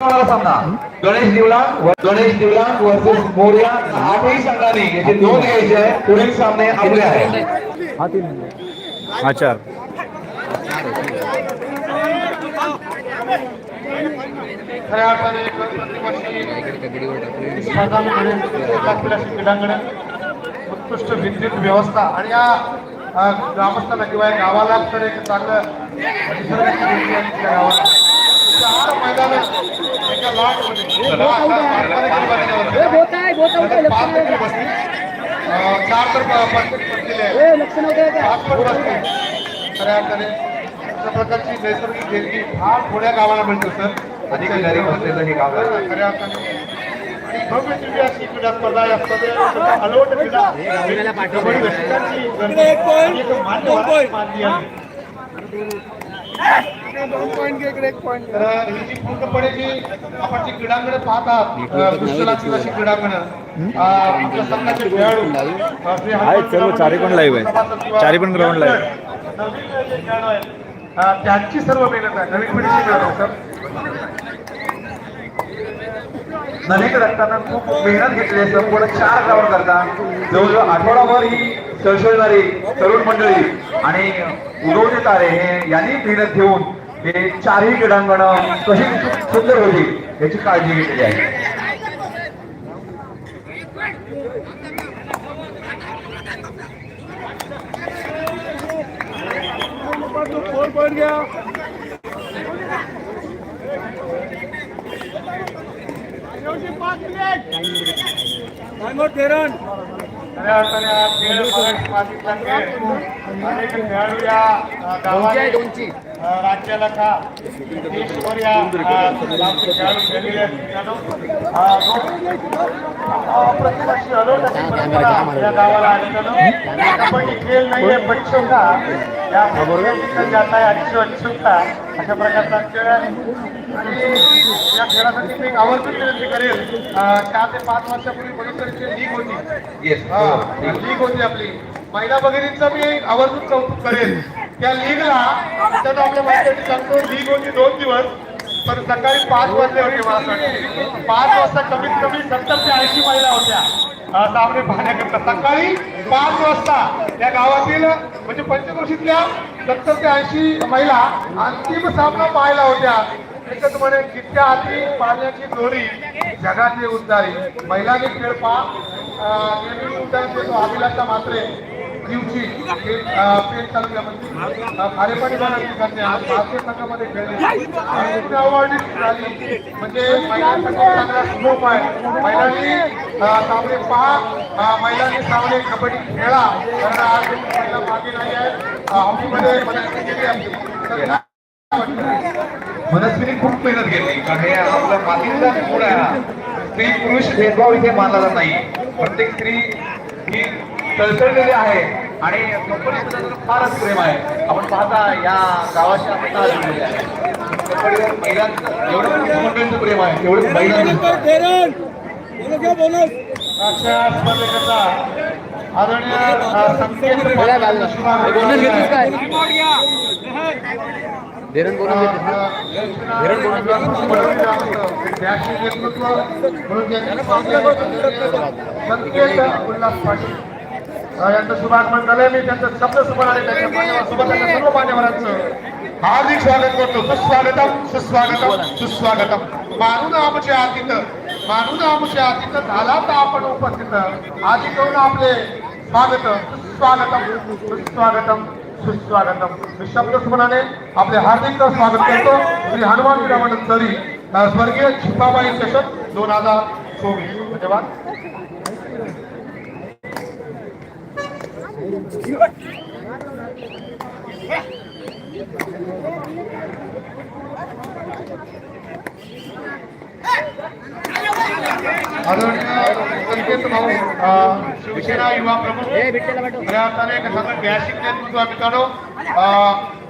सामना गणेश दिवलांग व- गणेश दिवलांग वर्सेस मोर्या आठही संघांनी याचे दोन घ्यायचे आहे पुढील सामने आपले आहे. हा चार खऱ्या अर्थाने एक प्रतिवर्षी स्पर्धा घडेल क्रीडाशी क्रीडांगण उत्कृष्ट विद्युत व्यवस्था आणि या ग्रामस्थांना किंवा गावाला तर एक चांगलं गावाला. चार मैदान चार तर खऱ्या अर्थाने अशा प्रकारची नैसर्गिक देणगी फार थोड्या गावाला मिळतो सर अधिक गरीब असलेलं हे गाव आहे खऱ्या अर्थाने स्पर्धा एक आहे. तर ही जी पूर्णपणे जी आपण जी क्रीडांगण अशी क्रीडांगण. आपल्या संघाचे खेळाडू. श्री सर्व चारी पण. सभासद किंवा चारी पण. नवीन जे खेळाडू आहेत अ, त्यांची सर्व मेहनत आहे. नवीन पिढीची मेहनत आहे सर. नवीन रक्तानं खूप मेहनत घेतली आहे संपूर्ण चार ग्राउंड करता. जवळजवळ आठवडाभर ही सळसळणारी तरुण मंडळी आणि उडवणे तारे हे यांनी मेहनत घेऊन हे चारही क्रीडांगण कशी सुंदर होती याची काळजी घेतली आहे खेळाडू या राज्याला का देशभर या खेळाडू प्रतिवर्षी या गावाला आहे. कबड्डी खेळ नाहीये बच्चों का या जाता है अशा प्रकारचा खेळ आहे. आणि या खेळासाठी मी आवर्जून विनंती करेल अ, चार ते पाच वर्षापूर्वी बघितलं लीग होती. हा, लीग होती आपली. महिला भगिनींचं मी आवर्जून कौतुक करेन त्या लीगला त्यानं आपल्या माहिती सांगतो लीग होती दोन दिवस पण सकाळी पाच वाजले होते मला पाच वाजता कमीत कमी सत्तर ते ऐंशी महिला होत्या. अं, सामने पाहण्याकरता. सकाळी पाच वाजता या गावातील म्हणजे पंचक्रोशीतल्या सत्तर ते ऐंशी महिला अंतिम सामना पाहायला होत्या. एकच म्हणे जितक्या आधी पाण्याची दोरी जगाची उद्धारी महिलांनी खेळ पहा. अं, उद्धार अभिलाषा मात्रे दिवशी पेठ तालुक्यामध्ये अं, खारेपाणी भागातील करते भारतीय संघामध्ये खेळली अवॉर्ड झाली. म्हणजे महिलांसाठी चांगला स्कोप आहे. महिलांनी अं, सामने पहा. महिलांनी सामने कबड्डी खेळा. कारण आज महिला मागे नाही आहे. हॉकीमध्ये मनस्वी केली आहे. मनस्विनी खूप मेहनत घेतली. कारण हे आपला मातीचा गुण आहे हा. स्त्री पुरुष भेदभाव इथे मानला जात नाही. प्रत्येक स्त्री ही तळतळलेली आहे आणि फारच प्रेम आहे आपण पाहता या महिलांचं एवढं प्रेम आहे तेवढं महिलांचं आदरणीय संकेत उल्हास पाटील यांचं शुभागमन झालंय. मी त्यांचं शब्द त्यांच्या सर्व मान्यवरांचं हार्दिक स्वागत करतो. सुस्वागतम सुस्वागतम सुस्वागतम. मानून आमचे आतिथ मानून आमचे आतिथ झाला तर आपण उपस्थित. आधी करून आपले स्वागत सुस्वागतम सुस्वागतम सुस्वागतम. मी शब्द सुमनाने आपले हार्दिक स्वागत करतो. श्री हनुमान विरामण तरी स्वर्गीय छिपाबाई चषक दोन हजार चोवीस. धन्यवाद. Hey! आदरणीय संकेत भाऊ शिवसेना युवा प्रमुख खऱ्या अर्थाने एक सगळं डॅशिंग नेतृत्व मित्रांनो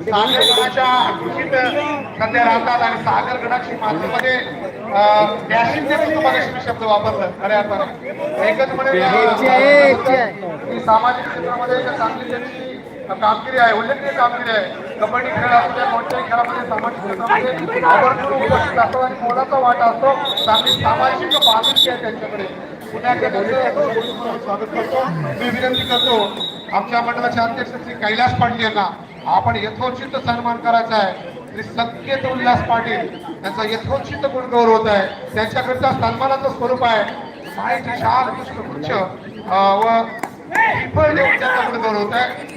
सागर सध्या राहतात आणि सागर मातीमध्ये डॅशिंग नेतृत्व मगाशी शब्द वापरला खऱ्या अर्थाने एकच म्हणे अं, ही सामाजिक क्षेत्रामध्ये एक चांगली त्यांची कामगिरी आहे उल्लेखनीय कामगिरी आहे. कबड्डी खेळ असू कोणत्याही खेळामध्ये सामाजिक क्षेत्रामध्ये आवर्जून उपस्थित असतो आणि मोलाचा वाटा असतो. चांगली सामाजिक बांधिलकी आहे त्यांच्याकडे. पुन्हा स्वागत करतो. मी विनंती करतो आमच्या मंडळाचे अध्यक्ष श्री कैलास पाटील यांना आपण यथोचित सन्मान करायचा आहे. श्री संकेत उल्हास पाटील यांचा यथोचित गुणगौरव होत आहे. त्यांच्याकडचा सन्मानाचं स्वरूप आहे. माहिती शाल कृष्ण वृक्ष व श्रीफळ देऊन त्यांचा गुणगौरव होत आहे.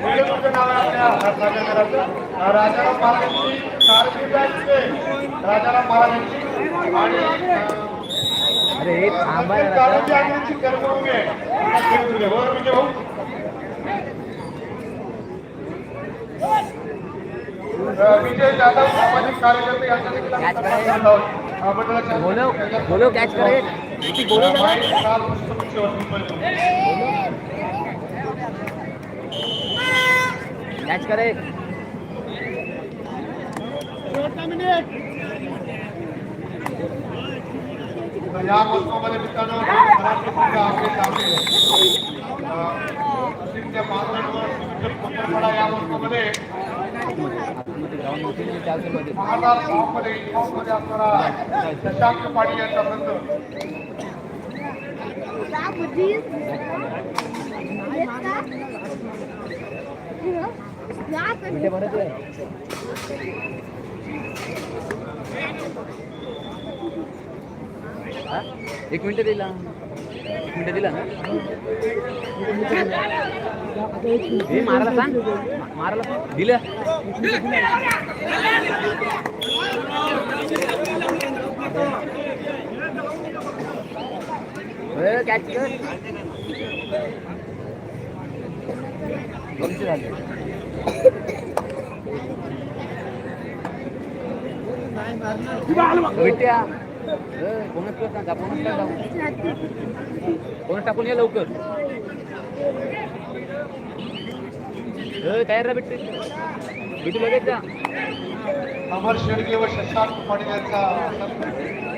कुशीत पुन्हा सांगेल अं, सागरगडाचं खरं नाव आहे वेडदुर्ग मुलांचं वेडदुर्ग नाव आहे आपल्या सागरगडाचं अं, राजाराम महाराजांची कारकीर्द आहे तिथे. राजाराम महाराजांची आणि अं, अरे हे थांबा प्रत्येक ना काळाची आज्ञेची कर्मभूमी आहे वेडदुर्ग. बरोबर विजय भाऊ विजय जाधव सामाजिक कार्यकर्ते यांच्या देखील आम्ही सन्मान करत आहोत. अं, मंडळाच्या बोलो बोलो कॅच करे किती बोलो गावामध्ये असणारा शशांक पाटील यांचा बंध एक मिनिट दिला एक मिनिट दिला ना हे मारायला सांग मा- मारायला सांग. दिलं कॅच कर दोनशे टाकून ये लवकर काय तयार राहा बिट्टे लगेच जा अमर शेडगे व शशांक पाटील यांचा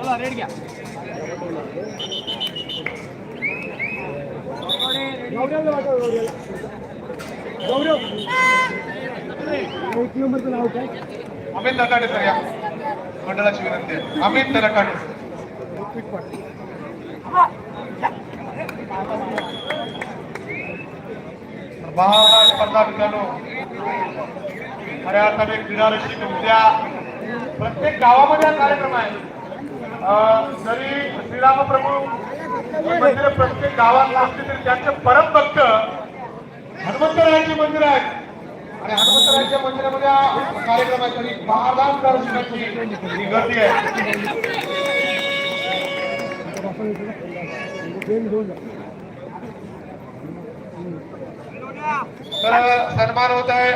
चला रेड घ्या. अमित नकाटे सर या. मंडळाची विनंती आहे. अमित नकाटे महाराज स्पर्धा मित्रांनो खऱ्या अर्थाने क्रीडा रसिक उद्या प्रत्येक गावामध्ये हा कार्यक्रम आहे. अं, जरी श्रीरामप्रभू मंदिर प्रत्येक गावात असते तरी त्यांचे परम भक्त हनुमंतरायाचे मंदिर आहे आणि हनुमंतरायाच्या मंदिरामध्ये हा कार्यक्रम तरी दर्शनाची ही गर्दी आहे. तर सन्मान होत आहे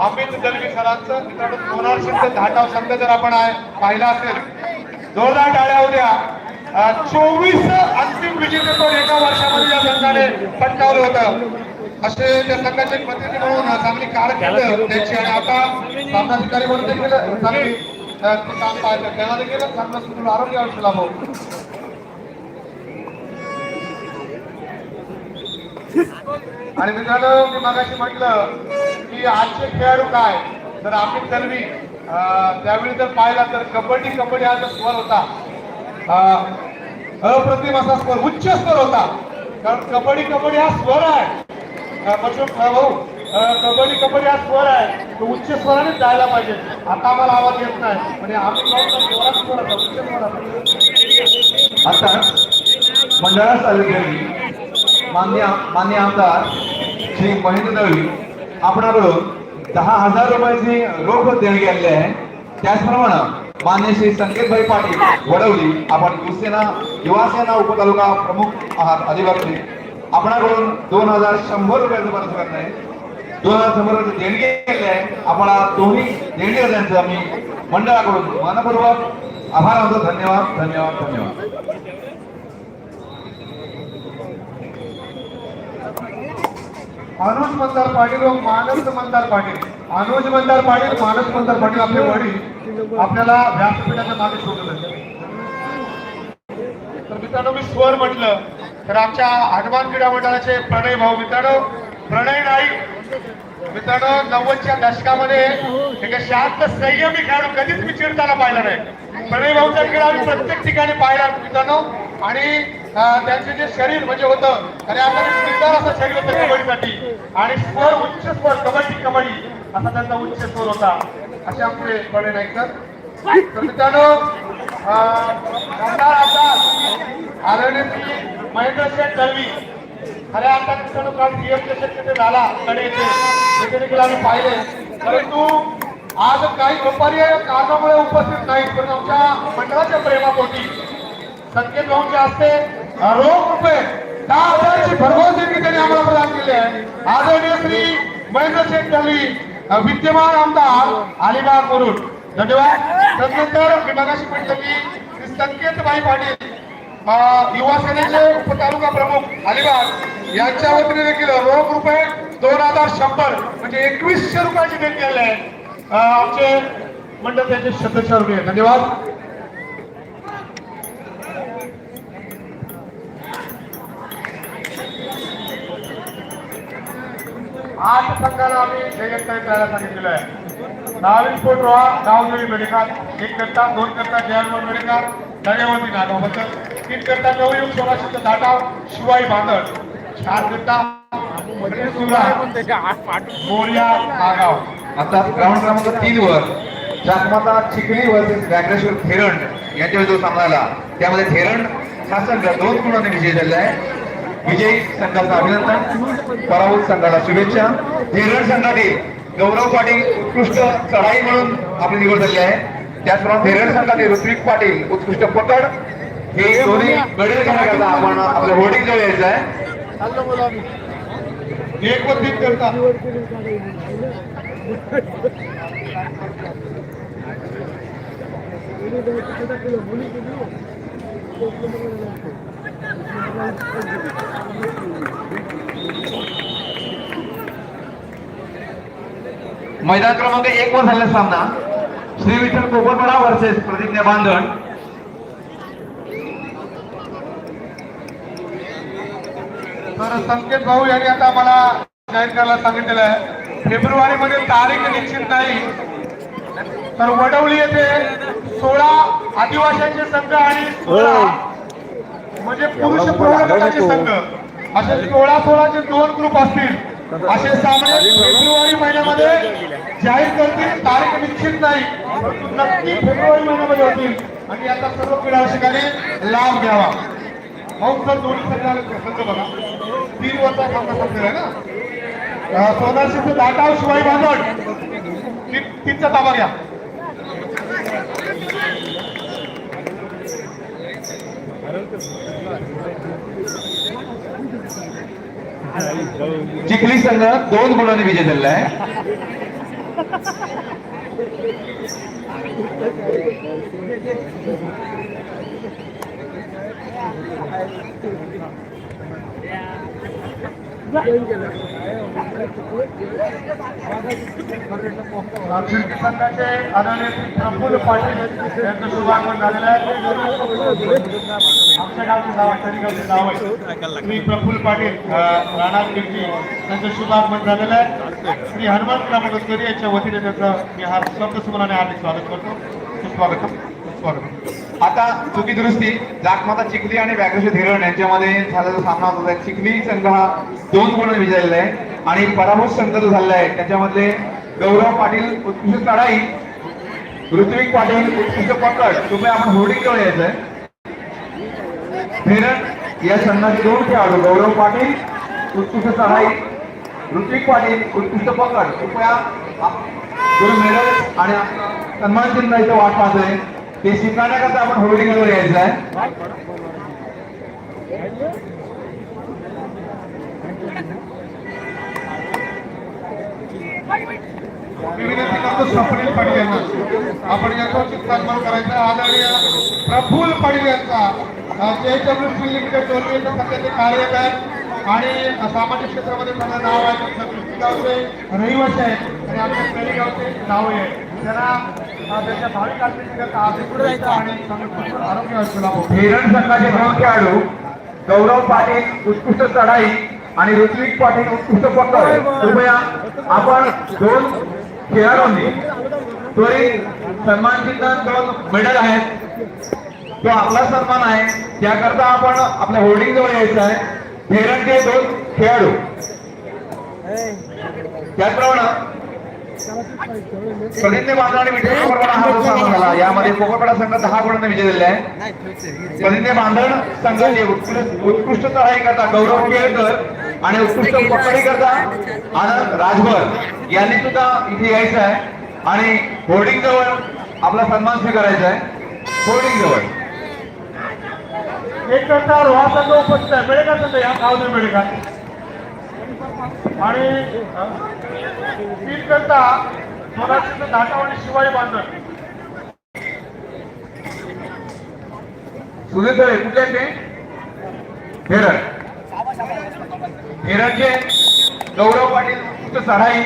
अमित दलवी सरांचं मित्रांनो सोनार शब्द धाटाव संघ जर आपण आहे पाहिला असेल जोरदार टाळ्या उद्या चोवीस अंतिम विजेतेपद एका वर्षामध्ये या संघाने पटकावलं होतं. असे त्या संघाचे प्रतिनिधी म्हणून चांगली कारकीर्द त्यांची. आणि आता सामनाधिकारी म्हणून देखील चांगली काम पाहतात. त्यांना देखील चांगलं सुदृढ आरोग्य आयुष्य लाभो. आणि मित्रांनो मी मगाशी म्हटलं की आजचे खेळाडू काय? तर दलवी अं, त्यावेळी जर पाहिला तर कबड्डी कबड्डी हा जो स्वर होता अप्रतिम असा स्वर उच्च स्वर होता. कारण कबड्डी कबड्डी हा स्वर आहे. भाऊ कबड्डी कबड्डी हा स्वर आहे. तो उच्च स्वराने जायला पाहिजे. आता आम्हाला आवाज येत नाही. म्हणजे आम्ही स्वर उच्च स्वर आहे. आता मंडळात अधिकारी मान्य मान्य आमदार श्री महेंद्र दळवी आपणाकडून दहा हजार रुपयाची रोख देणगी आलेली आहे. त्याचप्रमाणे मान्य श्री संकेतभाई पाटील वडवली आपण युवसेना युवासेना उपतालुका प्रमुख आहात अधिकारी. आपणाकडून दोन हजार शंभर रुपयाचं करत आहे. दोन हजार शंभर रुपयाची देणगी केली आहे. आपण दोन्ही देणगी त्यांचं आम्ही मंडळाकडून मनपूर्वक आभार मानतो. धन्यवाद धन्यवाद धन्यवाद. अनुज मंदार पाटील व मानस मंदार पाटील. अनुज मंदार पाटील मानस मंदार पाटील आपले वडील. आपल्याला व्यासपीठाच्या मागे शोधत तर मित्रांनो मी स्वर म्हटलं तर आमच्या हनुमान क्रीडा मंडळाचे प्रणय भाऊ मित्रांनो प्रणय नाईक. मित्रांनो नव्वदच्या दशकामध्ये एका शांत संयमी खेळाडू कधीच मी चिडताना पाहिला नाही. प्रणय भाऊचा खेळ आम्ही प्रत्येक ठिकाणी पाहिला मित्रांनो. आणि त्यांचे जे शरीर म्हणजे होतं आणि आता सुंदर असं शरीर होतं कबड्डीसाठी. आणि स्वर उच्च स्वर कबड्डी कबड्डी असा त्यांचा उच्च स्वर होता. असे आमचे प्रणय नाईक सर. तर मित्रांनो आमदार आमदार आदरणीय श्री महेंद्र शेठ दळवी खऱ्या अर्थात मित्रांनो काल झाला कडे येथे तिथे देखील आम्ही पाहिले. परंतु आज काही अपरिय कारणामुळे उपस्थित नाहीत पण आमच्या मंडळाच्या प्रेमापोटी संकेत भाऊंच्या हस्ते रोख रुपये दहा हजाराची भरघोस देणगी त्यांनी आम्हाला प्रदान केली आहे. आदरणीय श्री महेंद्र शेख दळवी विद्यमान आमदार अलिबाग वरून. धन्यवाद. त्यानंतर मी मगाशी म्हटलं की संकेतबाई पाटील युवा सेनेचे उपतालुका प्रमुख अलिबाग यांच्या वतीने देखील रोख रुपये दोन हजार शंभर म्हणजे एकवीसशे रुपयाची देणगी आली आहे. आमचे मंडळ त्यांचे सदस्य रुपये धन्यवाद. आठ संघाला आम्ही जयंताई करायला सांगितलेलं आहे. दहावीस फूट रोहा गावजळी मेडिकल एक करता दोन करता जयलमोड मेडिकल दर्यावती नागावबद्दल तीन करता नवयुग सोळाशे दाटाव शिवाई बांदर चार करता मोर्या नागाव. आता ग्राउंड क्रमांक तीन वर चाकमाता चिखली वर्सेस व्याघ्रेश्वर थेरण यांच्या जो सामना आला त्यामध्ये थेरण हा संघ दोन गुणांनी विजय झालेला आहे. विजयी संघाचं अभिनंदन. पराभूत संघाला शुभेच्छा. थेरण संघातील गौरव पाटील उत्कृष्ट चढाई म्हणून आपली निवड झाली आहे. त्याचप्रमाणे थेरण संघातील ऋत्विक पाटील उत्कृष्ट पकड. हे दोन्ही गडे घेण्याकरता आपण आपल्या होर्डिंग जवळ यायचं आहे. एक व तीन करता. मैदान क्रमांक एक वर झालेला सामना. श्री विठ्ठल कोपरपडा वर्सेस प्रतिज्ञा बांधण तर संकेत भाऊ यांनी आता मला जाहीर करायला सांगितलेलं आहे. फेब्रुवारी मध्ये तारीख निश्चित नाही. तर वडवली येथे सोळा आदिवासींचे संघ आणि सोळा म्हणजे पुरुष प्रौढ संघ. असे सोळा सोळाचे दोन ग्रुप असतील. असे सामने फेब्रुवारी महिन्यामध्ये जाहीर करतील तारीख निश्चित नाही. परंतु नक्की फेब्रुवारी महिन्यामध्ये होतील. आणि याचा सर्व क्रीडा रसिकांनी लाभ घ्यावा. भाऊ सर दोन्ही संघ बघा? तीन वर्षा सामना संपलेला आहे ना? अं, सोनारशीचं दाटाव शिवाई बांधण ती- तीनचा ताबा घ्या. चिखली संघ दोन गुणांनी विजय झालेला आहे शिर्डी संघाचे आदरणीय श्री प्रफुल्ल पाटील यांचं शुभागमन झालेलं आहे. आमच्या गावचं नाव आहे नाव आहे. श्री प्रफुल्ल पाटील राणा गिरजी यांचं शुभागमन झालेलं आहे. श्री हनुमान क्रामकरी यांच्या वतीने त्यांचं मी हा शब्दसुमनाने हार्दिक स्वागत करतो. सुस्वागतम. स्वागतम आता चुकी दुरुस्ती जाकमाता चिखली आणि व्याघ्रेश्वर धीरण यांच्यामध्ये झालेला सामना होता चिखली संघ हा दोन गुण विजय आहे आणि पराभूत संघ जो झालेला आहे त्याच्यामध्ये गौरव पाटील उत्कृष्ट लढाई ऋत्विक पाटील उत्कृष्ट पकड तुम्ही आपण होर्डिंग जवळ यायचंय फेरन या संघाचे दोन खेळाडू गौरव पाटील उत्कृष्ट लढाई ऋत्विक पाटील उत्कृष्ट पकड. कृपया आप- दोन मेडल आणि सन्मान चिन्ह इथं वाट पाहतोय. ते स्वीकारण्याकरता आपण होर्डिंग जवळ यायचं आहे. स्वप्नील पाटील यांना. आपण यांचा उचित सन्मान करायचा आदरणीय प्रफुल्ल पाटील यांचा जेडब्ल्यू स्टील लिमिटेड टोलवे येथे सध्याचे कार्यरत आहेत. आणि सामाजिक क्षेत्रामध्ये त्यांचं नाव आहे. रहिवासी आहेत. आणि आमच्या कळी गावचे नाव आहे हिरण संघाचे दोन खेळाडू गौरव पाटील उत्कृष्ट चढाई आणि ऋत्विक पाटील उत्कृष्ट पकड कृपया आपण दोन खेळाडूंनी त्वरित सन्मान चिन्ह दोन मेडल आहेत. तो आपला सन्मान आहे. त्याकरता आपण आपल्या होर्डिंग जवळ यायचं आहे. हेरणचे दोन खेळाडू. त्याचप्रमाणे प्रदिन्य बांधव आणि विठ्ठल कोकरपाडा हा जो सामना झाला. यामध्ये कोकरपाडा संघ दहा गुणांनी विजय दिलेला आहे. प्रदिन्य बांधण संघाचे उत्कृष्ट चढाई करता गौरव केळकर आणि उत्कृष्ट पकडी करता आनंद राजभर यांनी सुद्धा इथे यायचं आहे. आणि होर्डिंग जवळ आपला सन्मान स्वीकारायचा आहे. होर्डिंग जवळ. एक करता रोहा संघ उपस्थित आहे मिळेल संघ या गाव नाही मिळेल आणि अ, तीन करता सोलापूरचं धाटाव आणि शिवाय बांधण सुधीर कुठे ते? हेरण हेरणचे गौरव पाटील उत्कृष्ट चढाई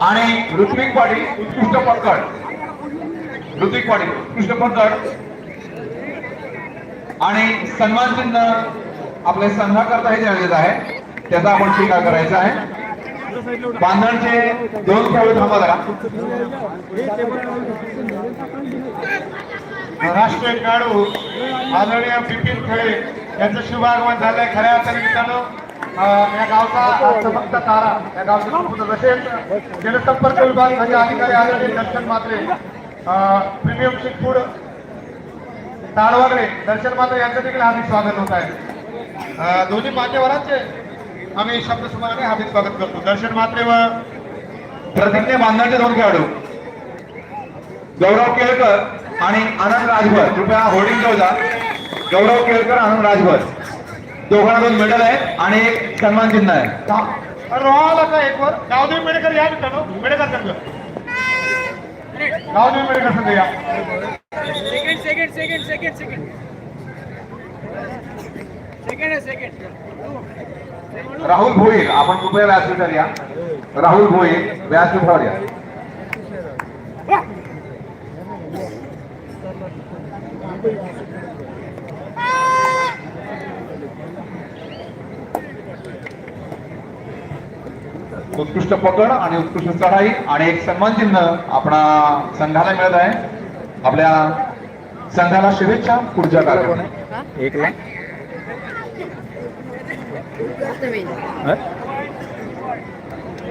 आणि ऋत्विक पाटील उत्कृष्ट पकड. ऋत्विक पाटील उत्कृष्ट पकड. आणि सन्मान चिन्ह आपल्या संघाकरता हे देण्यात आहे. त्याचा आपण स्वीकार करायचा आहे. बांधणचे दोन खेळाडू थांबा जरा. महाराष्ट्र खेळाडू आदरणीय बिपिन खेळे यांचं शुभागमन झालंय. खऱ्या अर्थाने मित्रांनो या गावचा फक्त तारा या गावचा तसेच जनसंपर्क विभागाचे अधिकारी आदरणीय Darshan Matre premium seat food Talwagade Darshan Matre यांचं देखील हार्दिक स्वागत होत आहे. दोन्ही मान्यवरांचे आम्ही शब्दसुमाराने हार्दिक स्वागत करतो. दर्शन मात्रे व प्रतिज्ञा बांधण्याचे दोन खेळाडू. गौरव केळकर आणि आनंद राजभर. कृपया होर्डिंग जाऊ जा गौरव केळकर आनंद राजभर. दोघांना दोन मेडल आहे आणि एक सन्मान चिन्ह आहे. रोहाला का एक वर. गावदेव मेडेकर या मित्रांनो मेडेकर संघ गावदेव मेडेकर संघ या second second second second second second second Rahul Bhoir आपण कृपया व्यासपीठावर या. राहुल भोईर व्यासपीठावर या. उत्कृष्ट पकड आणि उत्कृष्ट चढाई आणि एक सन्मान चिन्ह आपणा संघाला मिळत आहे. आपल्या संघाला शुभेच्छा. पुढच्या कार्यक्रमात. एक लाख. हं?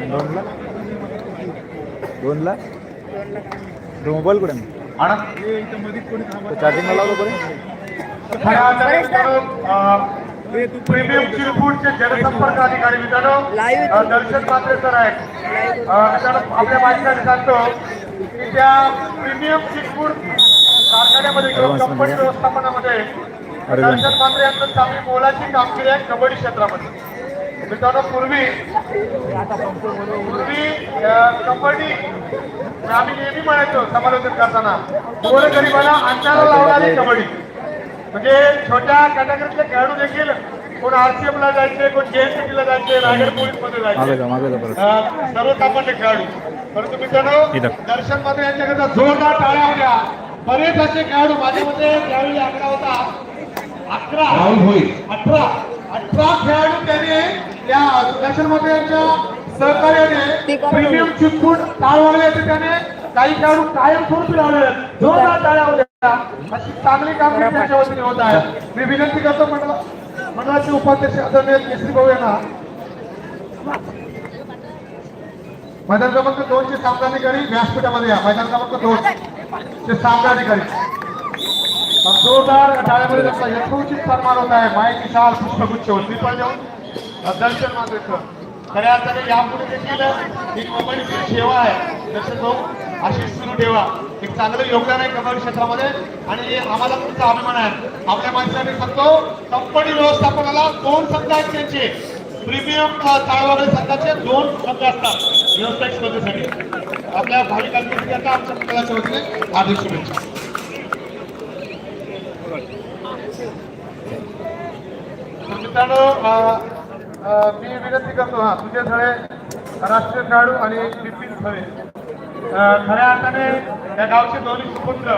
दोन ला दोन ला मोबाईल कुठे आनंद चार्जिंग लावलं बरं प्रीमियम चिरपूरचे जनसंपर्क अधिकारी मित्रांनो दर्शन मात्रे सर आहेत आपल्या माहितीसाठी सांगतो की त्या प्रीमियम चिरपूर कारखान्यामध्ये किंवा कंपनी व्यवस्थापनामध्ये. दर्शन मात्रे यांचं चांगली मोलाची कामगिरी आहे कबड्डी क्षेत्रामध्ये. मित्रांनो पूर्वी पूर्वी कबड्डी आम्ही नेहमी म्हणायचो समालोचन करताना गोरगरिबाला अन्नाला लावणारी कबड्डी. म्हणजे छोट्या कॅटेगरीतले खेळाडू देखील कोण आरसीएम ला जायचे कोण जेएसटी ला जायचे रायगड पोलीसमध्ये जायचे अं, सर्वसामान्य खेळाडू. परंतु मित्रांनो. दर्शनमध्ये यांच्याकरता जोरदार टाळ्या होत्या. बरेच असे खेळाडू माझ्या मते त्यावेळी आकडा होता अकरा राहुल भोईर अठरा अठरा खेळाडू त्याने या सहकार्याने प्रीमियम होते त्याने. काही खेळाडू कायम स्वरूपी लावले आहेत. जोरदार टाळ्या होत्या. अशी चांगली कामगिरी त्यांच्या वतीने होत आहे. मी विनंती करतो मंडळ मंडळाचे उपाध्यक्ष आदरणीय केसरी भाऊ यांना. मैदान क्रमांक दोनचे सामनाधिकारी व्यासपीठामध्ये या. मैदान क्रमांक दोन चे सामनाधिकारी जोरदार टाळ्यामध्ये त्यांचा यथोचित सन्मान होत आहे. माहिती शाल पुष्पगुच्छ श्रीफळ देऊन दर्शन मात्र खऱ्या अर्थाने यापुढे देखील ही कंपनीची सेवा आहे. दर्शन भाऊ अशी सुरू ठेवा एक चांगलं योगदान आहे कबड्डी क्षेत्रामध्ये. आणि आम्हाला तुमचा अभिमान आहे. आपल्या माणसाने सांगतो कंपनी व्यवस्थापनाला दोन संघ आहेत त्यांचे. प्रीमियम ताळवागडे संघाचे दोन संघ असतात. व्यावसायिक स्पर्धेसाठी आपल्या भाविकांसाठी आता आमच्या मंडळाच्या वतीने हार्दिक शुभेच्छा. मित्रांनो मी विनंती करतो हा तुझे थळे राष्ट्रीय खेळाडू आणि बिपिन थळे खऱ्या अर्थाने या गावचे दोन्ही सुपुत्र.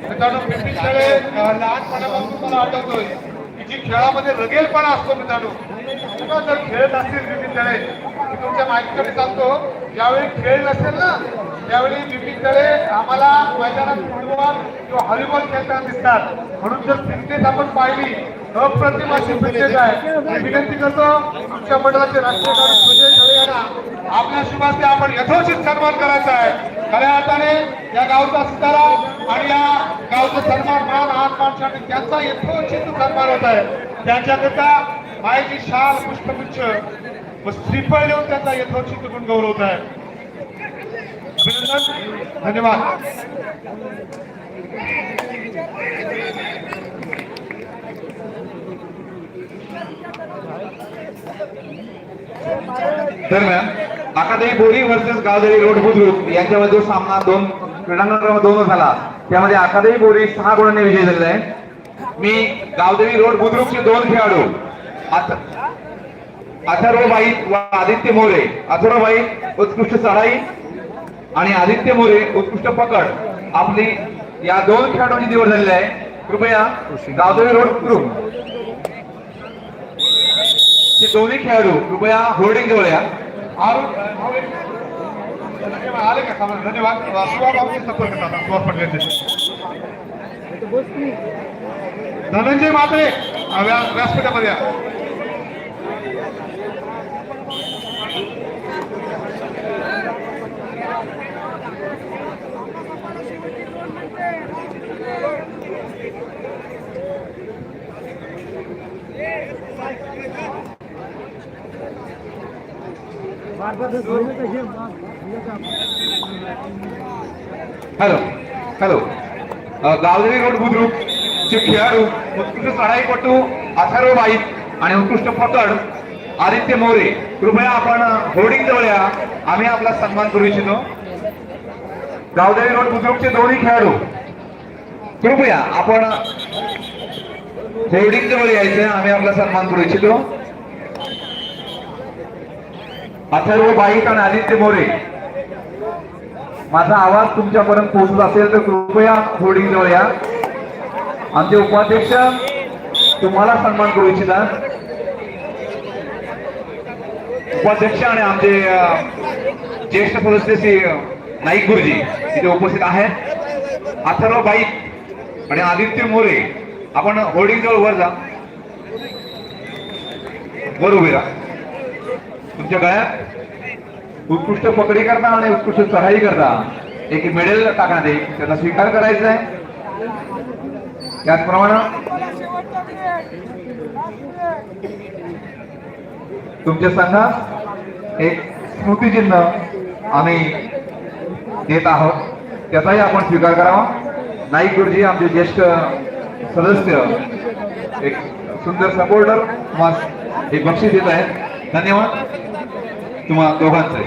मित्रांनो बिपिन थळे लहानपणापासून मला आठवतोय की जी खेळामध्ये रगेलपणा असतो मित्रांनो किंवा जर खेळत असतील बिपिन खेळे मी तुमच्या माहितीकडे सांगतो ज्यावेळी खेळ नसेल ना त्यावेळी बिपिन दळे आम्हाला मैदानात फुटबॉल किंवा हॉलीबॉल खेळताना दिसतात म्हणून जर फिटनेस आपण पाहिली अप्रतिम अशी फिटनेस आहे. मी विनंती करतो आमच्या मंडळाचे राष्ट्रीय सुजय तळे यांना आपल्या शुभाचे आपण यथोचित सन्मान करायचा आहे. खऱ्या अर्थाने या गावचा सितारा आणि या गावचा सन्मान मान आन माणसाने त्यांचा यथोचित सन्मान होत आहे. त्यांच्याकरता मायेची शाल पुष्पगुच्छ व श्रीफळ देऊन त्यांचा यथोचित गुण गौरवत आहे. धन्यवाद. दरम्यान academy Bori versus Gavdevi road Budruk यांच्यामध्ये जो सामना दोन क्रीडांगण दोन झाला. त्यामध्ये अकादमी बोरी सहा गुणांनी विजय झालेला आहे. मी गावदेवी रोड बुद्रुकचे दोन खेळाडू अथ- अथर्वबाई व आदित्य मोरे अथर्वबाई उत्कृष्ट चढाई आणि आदित्य मोरे उत्कृष्ट पकड. आपली या दोन खेळाडूंची निवड झालेली आहे. कृपया गावदेवी रोड बुद्रुक हे दोन्ही खेळाडू कृपया होर्डिंग जवळ या. आले का? धन्यवाद. धनंजय मात्रे व्यासपीठामध्ये या. Hello hello. Gavdevi road Budruk चे खेळाडू उत्कृष्ट चढाईपटू अथर्व बाईक आणि उत्कृष्ट पकड आदित्य मोरे. कृपया आपण होर्डिंग जवळ या. आम्ही आपला सन्मान करू इच्छितो. गावदेवी रोड बुद्रुकचे दोन्ही खेळाडू. कृपया आपण होर्डिंग जवळ यायचे आम्ही आपला सन्मान करू इच्छितो. अथर्व बाईक आणि आदित्य मोरे. माझा आवाज तुमच्यापर्यंत पोहोचत असेल तर कृपया होर्डिंग जवळ या. आमचे उपाध्यक्ष तुम्हाला सन्मान करू इच्छितात. उपाध्यक्ष आणि आमचे ज्येष्ठ सदस्य श्री नाईक गुरुजी तिथे उपस्थित आहेत. अथर्व बाईक आणि आदित्य मोरे. आपण होर्डिंग जवळ वर जा. वर उभे राहा. तुमच्या गळ्यात उत्कृष्ट पकडी करता आणि उत्कृष्ट चढाई करता. एक मेडल टाकण्यात येईल. त्याचा स्वीकार करायचा आहे. त्याचप्रमाणे तुमच्या संघात एक स्मृतिचिन्ह आम्ही देत आहोत. त्याचाही आपण स्वीकार करावा. नाईक गुरुजी आमचे ज्येष्ठ सदस्य एक सुंदर सपोर्टर तुम्हाला हे बक्षीस देत आहेत. धन्यवाद. तुम्हा दोघांचे.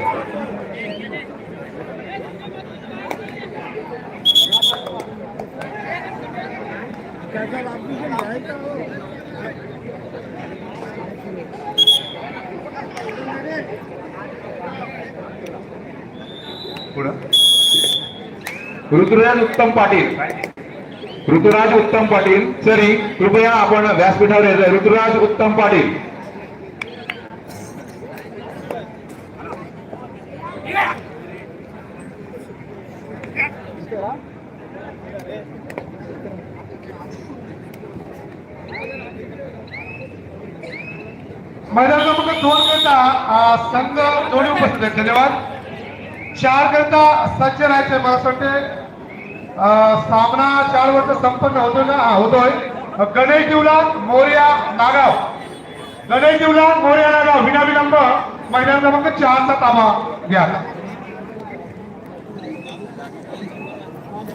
पुढं. ऋतुराज उत्तम पाटील. ऋतुराज उत्तम पाटील. सरी कृपया आपण व्यासपीठावर यायचं ऋतुराज उत्तम पाटील. मैदान क्रमांक दोन करता संघ दोन्ही उपस्थित आहेत धन्यवाद. चार करता सज्ज राहायचंय मला असं वाटते सामना चार वर्ष संपन्न होतो ना हा, होतोय गणेश दिवला मोर्या नागाव. गणेश दिवला मोर्या नागाव. विनाविलंब महिला क्रमांक चारचा ताबा घ्या